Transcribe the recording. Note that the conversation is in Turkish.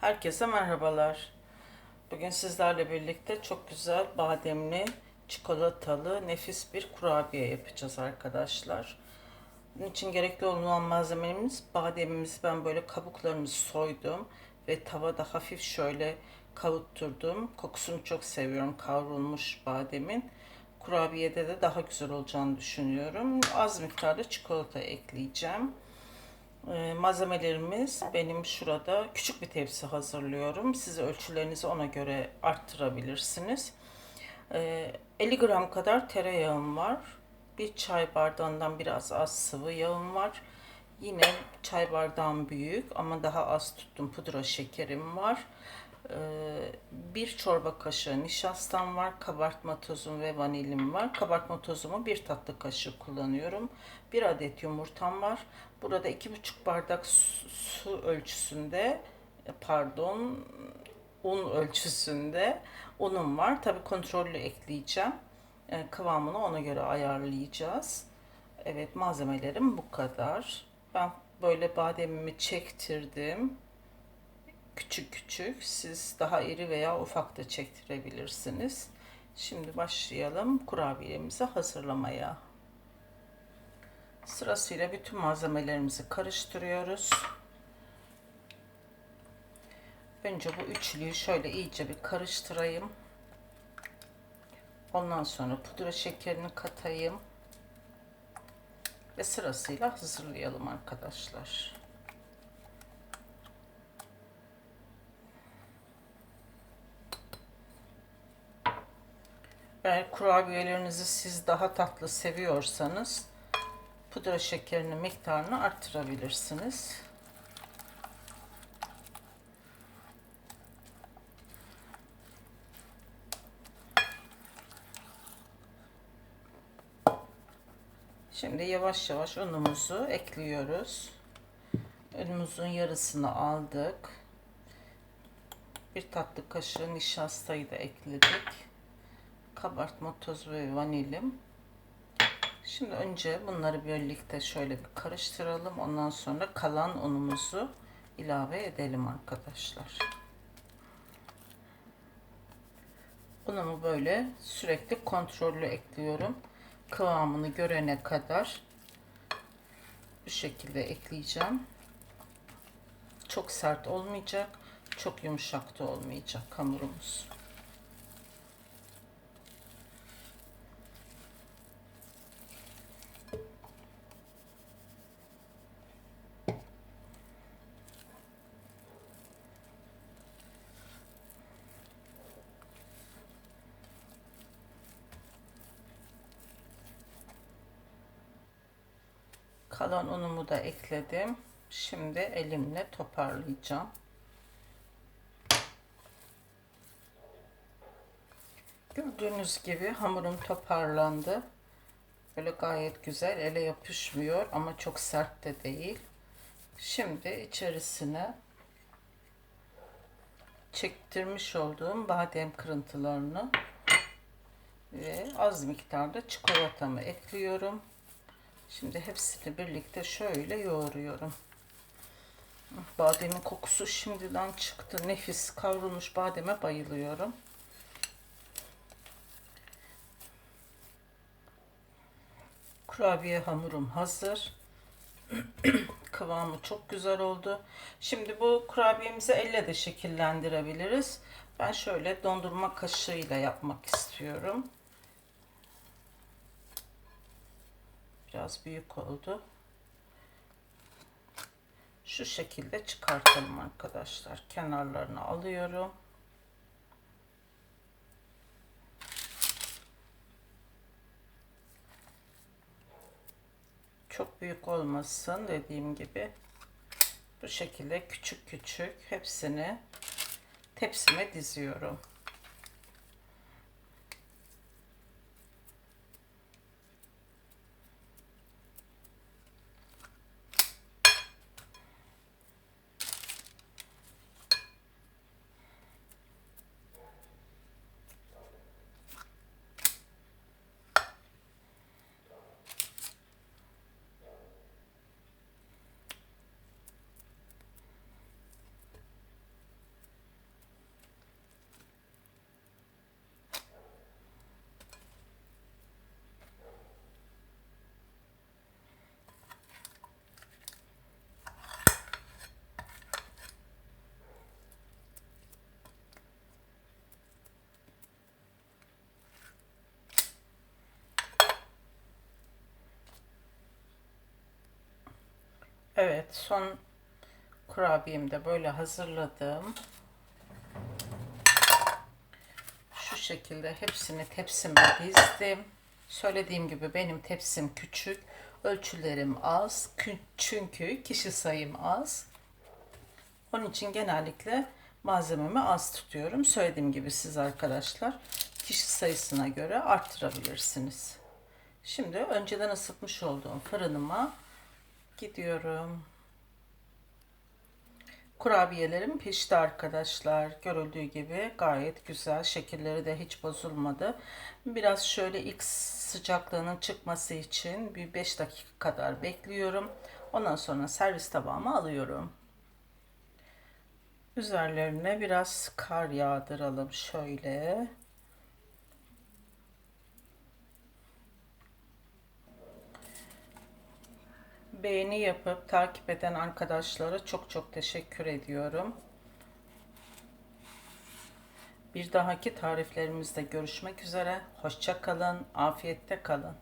Herkese merhabalar. Bugün sizlerle birlikte çok güzel bademli, çikolatalı, nefis bir kurabiye yapacağız arkadaşlar. Bunun için gerekli olan malzemelerimiz bademimizi ben böyle kabuklarını soydum ve tavada hafif şöyle kavutturdum. Kokusunu çok seviyorum kavrulmuş bademin. Kurabiyede de daha güzel olacağını düşünüyorum. Az miktarda çikolata ekleyeceğim. Ee, malzemelerimiz benim şurada küçük bir tepsi hazırlıyorum. Siz ölçülerinizi ona göre arttırabilirsiniz. Ee, 50 gram kadar tereyağım var. Bir çay bardağından biraz az sıvı yağım var. Yine çay bardağım büyük ama daha az tuttum pudra şekerim var. Bir çorba kaşığı nişastam var, kabartma tozum ve vanilim var. Kabartma tozumu bir tatlı kaşığı kullanıyorum. Bir adet yumurtam var. Burada iki buçuk bardak su, su ölçüsünde, pardon, un ölçüsünde unum var. Tabi kontrollü ekleyeceğim. Ee, kıvamını ona göre ayarlayacağız. Evet malzemelerim bu kadar. Ben böyle bademimi çektirdim küçük. Siz daha iri veya ufak da çektirebilirsiniz. Şimdi başlayalım kurabiyemizi hazırlamaya. Sırasıyla bütün malzemelerimizi karıştırıyoruz. Önce bu üçlüyü şöyle iyice bir karıştırayım. Ondan sonra pudra şekerini katayım. Ve sırasıyla hazırlayalım arkadaşlar. Kurabiyelerinizi siz daha tatlı seviyorsanız pudra şekerinin miktarını arttırabilirsiniz. Şimdi yavaş yavaş unumuzu ekliyoruz. Unumuzun yarısını aldık. Bir tatlı kaşığı nişastayı da ekledik kabartma tozu ve vanilim. Şimdi önce bunları birlikte şöyle bir karıştıralım. Ondan sonra kalan unumuzu ilave edelim arkadaşlar. Unumu böyle sürekli kontrollü ekliyorum. Kıvamını görene kadar bu şekilde ekleyeceğim. Çok sert olmayacak, çok yumuşak da olmayacak hamurumuz. Kalan unumu da ekledim. Şimdi elimle toparlayacağım. Gördüğünüz gibi hamurum toparlandı. Böyle gayet güzel ele yapışmıyor ama çok sert de değil. Şimdi içerisine çektirmiş olduğum badem kırıntılarını ve az miktarda çikolatamı ekliyorum. Şimdi hepsini birlikte şöyle yoğuruyorum. Bademin kokusu şimdiden çıktı. Nefis kavrulmuş bademe bayılıyorum. Kurabiye hamurum hazır. Kıvamı çok güzel oldu. Şimdi bu kurabiyemizi elle de şekillendirebiliriz. Ben şöyle dondurma kaşığıyla yapmak istiyorum. Biraz büyük oldu. Şu şekilde çıkartalım arkadaşlar. Kenarlarını alıyorum. Çok büyük olmasın dediğim gibi. Bu şekilde küçük küçük hepsini tepsime diziyorum. Evet son kurabiyemi de böyle hazırladım. Şu şekilde hepsini tepsime dizdim. Söylediğim gibi benim tepsim küçük. Ölçülerim az. Kü- Çünkü kişi sayım az. Onun için genellikle malzememi az tutuyorum. Söylediğim gibi siz arkadaşlar kişi sayısına göre arttırabilirsiniz. Şimdi önceden ısıtmış olduğum fırınıma gidiyorum. Kurabiyelerim pişti arkadaşlar. Görüldüğü gibi gayet güzel. Şekilleri de hiç bozulmadı. Biraz şöyle ilk sıcaklığının çıkması için bir 5 dakika kadar bekliyorum. Ondan sonra servis tabağıma alıyorum. Üzerlerine biraz kar yağdıralım şöyle. Beğeni yapıp takip eden arkadaşlara çok çok teşekkür ediyorum. Bir dahaki tariflerimizde görüşmek üzere. Hoşça kalın, afiyette kalın.